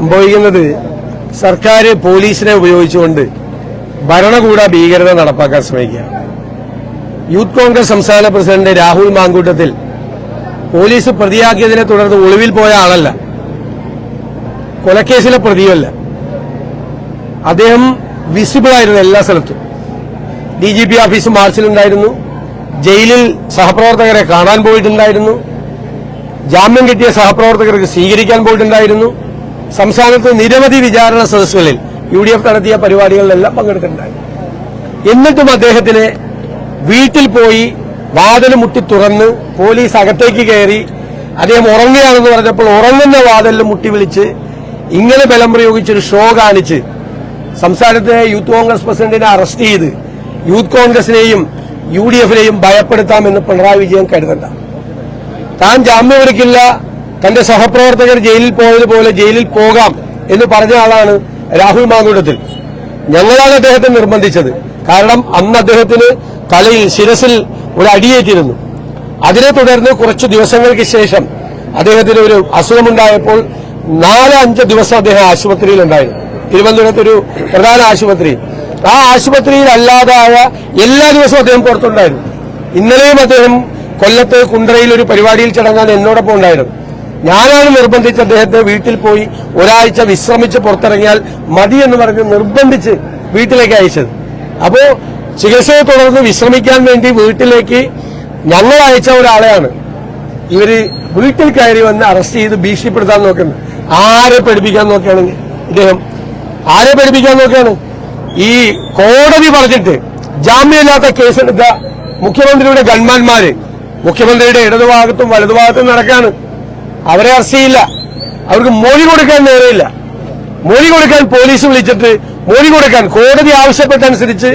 സംഭവിക്കുന്നത് സർക്കാർ പോലീസിനെ ഉപയോഗിച്ചുകൊണ്ട് ഭരണകൂട ഭീകരത നടപ്പാക്കാൻ ശ്രമിക്കുക. യൂത്ത് കോൺഗ്രസ് സംസ്ഥാന പ്രസിഡന്റ് രാഹുൽ മാങ്കൂട്ടത്തിൽ പോലീസ് പ്രതിയാക്കിയതിനെ തുടർന്ന് ഒളിവിൽ പോയ ആളല്ല. കൊലക്കേസിലെ പ്രതിയല്ല അദ്ദേഹം വിസിബിൾ ആയിരുന്നു എല്ലാ സ്ഥലത്തും. ഡി ജി പി ഓഫീസ് മാർച്ചിലുണ്ടായിരുന്നു. ജയിലിൽ സഹപ്രവർത്തകരെ കാണാൻ പോയിട്ടുണ്ടായിരുന്നു. ജാമ്യം കിട്ടിയ സഹപ്രവർത്തകർക്ക് സ്വീകരിക്കാൻ പോയിട്ടുണ്ടായിരുന്നു. സംസ്ഥാനത്ത് നിരവധി വിചാരണ സദസ്സുകളിൽ യു ഡി എഫ് നടത്തിയ പരിപാടികളിലെല്ലാം പങ്കെടുക്കുന്നുണ്ടായി എന്നിട്ടും അദ്ദേഹത്തിന് വീട്ടിൽ പോയി വാതിൽ മുട്ടി തുറന്ന് പോലീസ് അകത്തേക്ക് കയറി അദ്ദേഹം ഉറങ്ങുകയാണെന്ന് പറഞ്ഞപ്പോൾ ഉറങ്ങുന്ന വാതിലിൽ മുട്ടി വിളിച്ച് ഇങ്ങനെ ബലം പ്രയോഗിച്ചൊരു ഷോ കാണിച്ച് സംസ്ഥാനത്തെ യൂത്ത് കോൺഗ്രസ് പ്രസിഡന്റിനെ അറസ്റ്റ് ചെയ്ത് യൂത്ത് കോൺഗ്രസിനെയും യു ഡി എഫിനെയും ഭയപ്പെടുത്താമെന്ന് പിണറായി വിജയൻ കരുതണ്ട. താൻ ജാമ്യമെടുക്കില്ല തന്റെ സഹപ്രവർത്തകർ ജയിലിൽ പോയതുപോലെ ജയിലിൽ പോകാം എന്ന് പറഞ്ഞ ആളാണ് രാഹുൽ മാങ്കൂട്ടത്തിൽ. ഞങ്ങളാണ് അദ്ദേഹത്തെ നിർബന്ധിച്ചത്. കാരണം അന്ന് അദ്ദേഹത്തിന് തലയിൽ ശിരസിൽ ഒരു അടിയേറ്റിരുന്നു. അതിനെ തുടർന്ന് കുറച്ചു ദിവസങ്ങൾക്ക് ശേഷം അദ്ദേഹത്തിന് ഒരു അസുഖമുണ്ടായപ്പോൾ നാല് അഞ്ച് ദിവസം അദ്ദേഹം ആശുപത്രിയിലുണ്ടായിരുന്നു തിരുവനന്തപുരത്ത് ഒരു പ്രധാന ആശുപത്രി. ആ ആശുപത്രിയിൽ അല്ലാതായ എല്ലാ ദിവസവും അദ്ദേഹം പുറത്തുണ്ടായിരുന്നു. ഇന്നലെയും അദ്ദേഹം കൊല്ലത്ത് കുണ്ടറയിൽ ഒരു പരിപാടിയിൽ ചടങ്ങാൻ എന്നോടൊപ്പം ഉണ്ടായിരുന്നു. ഞാനാണ് നിർബന്ധിച്ച് അദ്ദേഹത്തെ വീട്ടിൽ പോയി ഒരാഴ്ച വിശ്രമിച്ച് പുറത്തിറങ്ങിയാൽ മതി എന്ന് പറഞ്ഞ് നിർബന്ധിച്ച് വീട്ടിലേക്ക് അയച്ചത്. അപ്പോ ചികിത്സയെ തുടർന്ന് വിശ്രമിക്കാൻ വേണ്ടി വീട്ടിലേക്ക് ഞങ്ങൾ അയച്ച ഒരാളെയാണ്. ഇവർ വീട്ടിൽ കയറി വന്ന് അറസ്റ്റ് ചെയ്ത് ഭീഷണിപ്പെടുത്താൻ നോക്കുന്നത് ആരെ പഠിപ്പിക്കാൻ നോക്കുകയാണെങ്കിൽ ഇദ്ദേഹം? ആരെ പഠിപ്പിക്കാൻ നോക്കുകയാണ്? ഈ കോടതി പറഞ്ഞിട്ട് ജാമ്യമില്ലാത്ത കേസെടുത്ത മുഖ്യമന്ത്രിയുടെ ഗൺമാന്മാര് മുഖ്യമന്ത്രിയുടെ ഇടതുഭാഗത്തും വലതുഭാഗത്തും നടക്കാണ് അവരെ അറസ്റ്റ് ചെയ്യില്ല. അവർക്ക് മൊഴി കൊടുക്കാൻ നേരെയില്ല. മൊഴി കൊടുക്കാൻ പോലീസ് വിളിച്ചിട്ട് മൊഴി കൊടുക്കാൻ കോടതി ആവശ്യപ്പെട്ടനുസരിച്ച്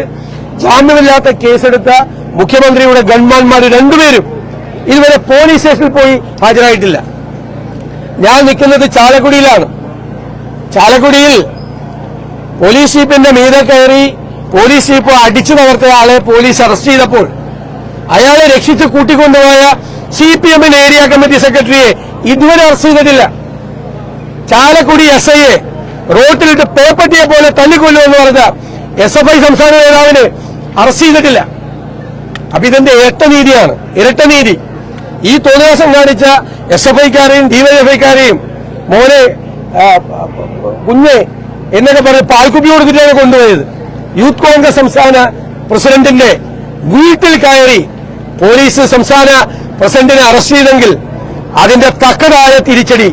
ജാമ്യമില്ലാത്ത കേസെടുത്ത മുഖ്യമന്ത്രിയുടെ ഗൺമാന്മാർ രണ്ടുപേരും ഇതുവരെ പോലീസ് സ്റ്റേഷനിൽ പോയി ഹാജരായിട്ടില്ല. ഞാൻ നിൽക്കുന്നത് ചാലക്കുടിയിലാണ്. ചാലക്കുടിയിൽ പോലീസ് ജീപ്പിന്റെ മീതെ കയറി പോലീസ് ജീപ്പ് അടിച്ചു തകർത്ത ആളെ പോലീസ് അറസ്റ്റ് ചെയ്തപ്പോൾ അയാളെ രക്ഷിച്ച് കൂട്ടിക്കൊണ്ടുപോയ സി പി എമ്മിന്റെ ഏരിയ കമ്മിറ്റി സെക്രട്ടറിയെ ഇതുവരെ അറസ്റ്റ് ചെയ്തിട്ടില്ല. ചാലക്കുടി എസ് ഐയെ റോട്ടിലിട്ട് പേപ്പറ്റിയെ പോലെ തല്ലിക്കൊല്ലുമെന്ന് പറഞ്ഞ എസ് എഫ് ഐ സംസ്ഥാന നേതാവിന് അറസ്റ്റ് ചെയ്തിട്ടില്ല. അപ്പൊ ഇതിന്റെ ഇരട്ട നീതിയാണ്? ഇരട്ട നീതി. ഈ തോന്നിവാസം കാണിച്ച എസ് എഫ് ഐക്കാരെയും ഡിവൈഎഫ്ഐക്കാരെയും മോനെ ആ, കുഞ്ഞെ എന്നൊക്കെ പറഞ്ഞ് പാൽക്കുപ്പി കൊടുത്തിട്ടാണ് കൊണ്ടുപോയത്. യൂത്ത് കോൺഗ്രസ് സംസ്ഥാന പ്രസിഡന്റിന്റെ വീട്ടിൽ കയറി പോലീസ് സംസ്ഥാന പ്രസിഡന്റിനെ അറസ്റ്റ് ചെയ്തെങ്കിൽ അതിന്റെ തക്കതായ തിരിച്ചടി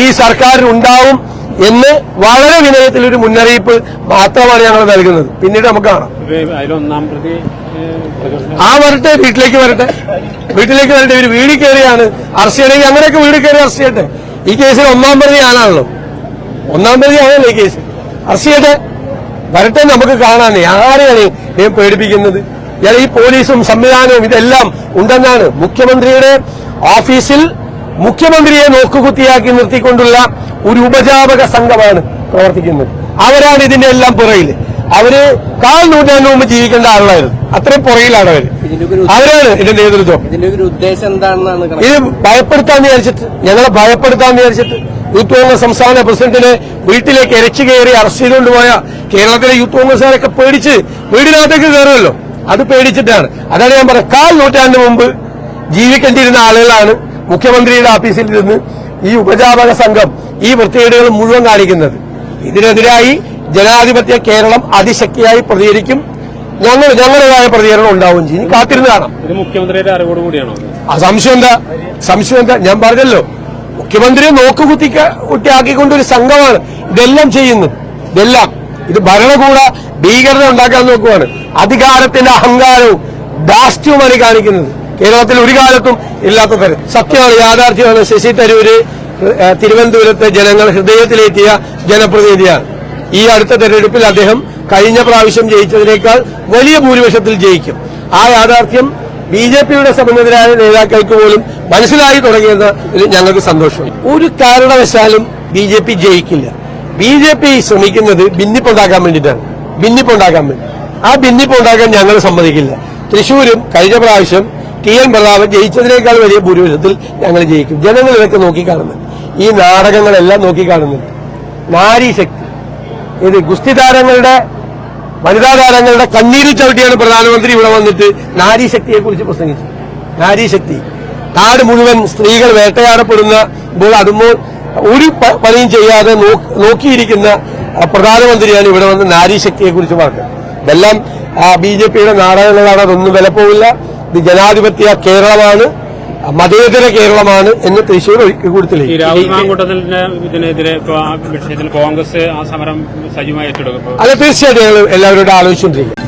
ഈ സർക്കാരിന് ഉണ്ടാവും എന്ന് വളരെ വിനയത്തിൽ ഒരു മുന്നറിയിപ്പ് മാത്രമാണ് ഞങ്ങൾ നൽകുന്നത്. പിന്നീട് നമുക്ക് കാണാം. ആ വരട്ടെ വീട്ടിലേക്ക് വരട്ടെ. വീട്ടിലേക്ക് വരട്ടെ. ഇവർ വീടിൽ കയറിയാണ് അറസ്റ്റ് ചെയ്യണമെങ്കിൽ അങ്ങനെയൊക്കെ വീട് കയറി അറസ്റ്റ് ചെയ്യട്ടെ. ഈ കേസിൽ ഒന്നാം പ്രതി ഞാനാണല്ലോ ഒന്നാം പ്രതി ആണല്ലോ ഈ കേസ്. അറസ്റ്റ് ചെയ്യട്ടെ. വരട്ടെ നമുക്ക് കാണാനേ ആരെയാണ് ഞാൻ പേടിപ്പിക്കുന്നത്? ഈ പോലീസും സംവിധാനവും ഇതെല്ലാം ഉണ്ടെന്നാണ് മുഖ്യമന്ത്രിയുടെ ഓഫീസിൽ മുഖ്യമന്ത്രിയെ നോക്കുകുത്തിയാക്കി നിർത്തിക്കൊണ്ടുള്ള ഒരു ഉപജാപക സംഘമാണ് പ്രവർത്തിക്കുന്നത്. അവരാണ് ഇതിന്റെ എല്ലാം പുറയിൽ അവർ കാൽ നൂറ്റാണ്ട് മുമ്പ് ജീവിക്കേണ്ട ആളുകളായിരുന്നു. അത്രയും പുറകിലാണ് അവർ. അവരാണ് ഇതിന്റെ നേതൃത്വം. ഉദ്ദേശം എന്താണെന്നാണ് ഇത് ഭയപ്പെടുത്താൻ വിചാരിച്ചിട്ട് ഞങ്ങളെ ഭയപ്പെടുത്താൻ വിചാരിച്ചിട്ട് യൂത്ത് കോൺഗ്രസ് സംസ്ഥാന പ്രസിഡന്റിനെ വീട്ടിലേക്ക് ഇരച്ചു കയറി അറസ്റ്റ് ചെയ്തുകൊണ്ടുപോയ കേരളത്തിലെ യൂത്ത് കോൺഗ്രസുകാരൊക്കെ പേടിച്ച് വീടിനകത്തേക്ക് കയറുമല്ലോ. അത് പേടിച്ചിട്ടാണ്. അതാണ് ഞാൻ പറഞ്ഞത്. കാൽ നൂറ്റാണ്ട് മുമ്പ് ജീവിക്കേണ്ടിയിരുന്ന ആളുകളാണ് മുഖ്യമന്ത്രിയുടെ ഓഫീസിൽ ഇരുന്ന് ഈ ഉപജാപക സംഘം ഈ വൃത്തികേടുകൾ മുഴുവൻ കാണിക്കുന്നത്. ഇതിനെതിരായി ജനാധിപത്യ കേരളം അതിശക്തിയായി പ്രതികരിക്കും. ഞങ്ങൾ ഞങ്ങളുടേതായ പ്രതികരണം ഉണ്ടാവും ചെയ്യും. ഇനി കാത്തിരുന്ന് കാണാം. മുഖ്യമന്ത്രിയുടെ അറിവോട് കൂടിയാണോ ആ സംശയം എന്താ? സംശയം എന്താ? ഞാൻ പറഞ്ഞല്ലോ. മുഖ്യമന്ത്രിയെ നോക്കുകുത്തി കുട്ടിയാക്കിക്കൊണ്ട് ഒരു സംഘമാണ് ഇതെല്ലാം ചെയ്യുന്നത്. ഇതെല്ലാം. ഇത് ഭരണകൂട ഭീകരത ഉണ്ടാക്കാൻ നോക്കുവാണ്. അധികാരത്തിന്റെ അഹങ്കാരവും ഈ കാണിക്കുന്നത്. കേരളത്തിൽ ഒരു കാലത്തും ഇല്ലാത്ത തരം സത്യമാണ് യാഥാർത്ഥ്യമാണ്. ശശി തരൂര് തിരുവനന്തപുരത്തെ ജനങ്ങൾ ഹൃദയത്തിലേറ്റിയ ജനപ്രതിനിധിയാണ്. ഈ അടുത്ത തെരഞ്ഞെടുപ്പിൽ അദ്ദേഹം കഴിഞ്ഞ പ്രാവശ്യം ജയിച്ചതിനേക്കാൾ വലിയ ഭൂരിപക്ഷത്തിൽ ജയിക്കും. ആ യാഥാർത്ഥ്യം ബി ജെ പിയുടെ സമന്വിതരായ നേതാക്കൾക്ക് പോലും മനസ്സിലായി തുടങ്ങിയത് ഞങ്ങൾക്ക് സന്തോഷമായി ഒരു കാരണവശാലും ബി ജെ പി ജയിക്കില്ല. ബി ജെ പി ശ്രമിക്കുന്നത് ഭിന്നിപ്പുണ്ടാക്കാൻ വേണ്ടിയിട്ടാണ്. ഭിന്നിപ്പുണ്ടാക്കാൻ വേണ്ടി. ആ ഭിന്നിപ്പുണ്ടാക്കാൻ ഞങ്ങൾ സമ്മതിക്കില്ല. തൃശൂരും കഴിഞ്ഞ പ്രാവശ്യം ടി എൻ പ്രതാപൻ ജയിച്ചതിനേക്കാൾ വലിയ ഭൂരിപക്ഷത്തിൽ ഞങ്ങൾ ജയിക്കും. ജനങ്ങൾ ഇതൊക്കെ നോക്കിക്കാണുന്നുണ്ട്. ഈ നാടകങ്ങളെല്ലാം നോക്കിക്കാണുന്നുണ്ട്. നാരീശക്തി ഇത് ഗുസ്തി താരങ്ങളുടെ വനിതാ താരങ്ങളുടെ കണ്ണീര് ചവിട്ടിയാണ് പ്രധാനമന്ത്രി ഇവിടെ വന്നിട്ട് നാരീശക്തിയെ കുറിച്ച് പ്രസംഗിച്ചത്. നാരീശക്തി നാട് മുഴുവൻ സ്ത്രീകൾ വേട്ടയാടപ്പെടുന്ന ഇപ്പോൾ അതുമ്പോൾ ഒരു പണിയും ചെയ്യാതെ നോക്കിയിരിക്കുന്ന പ്രധാനമന്ത്രിയാണ് ഇവിടെ വന്ന് നാരീശക്തിയെ കുറിച്ച് പറഞ്ഞത്. ഇതെല്ലാം ബി ജെ പിയുടെ നാടകങ്ങളാണ് അതൊന്നും വിലപ്പോവില്ല ഇത് ജനാധിപത്യ കേരളമാണ് മതേതര കേരളമാണ് എന്ന് തൃശ്ശൂർ ഒരിക്കൽ കൂടി ഈ തെളിയിക്കും രാഹുൽ മാങ്കൂട്ടത്തിന്റെ ഇതിനെതിരെ വിഷയത്തിൽ കോൺഗ്രസ് ആ സമരം സജീവമായി ഏറ്റെടുക്കും ഇപ്പൊ അത് തീർച്ചയായിട്ടും എല്ലാവരോടും ആലോചിച്ചുകൊണ്ടിരിക്കും.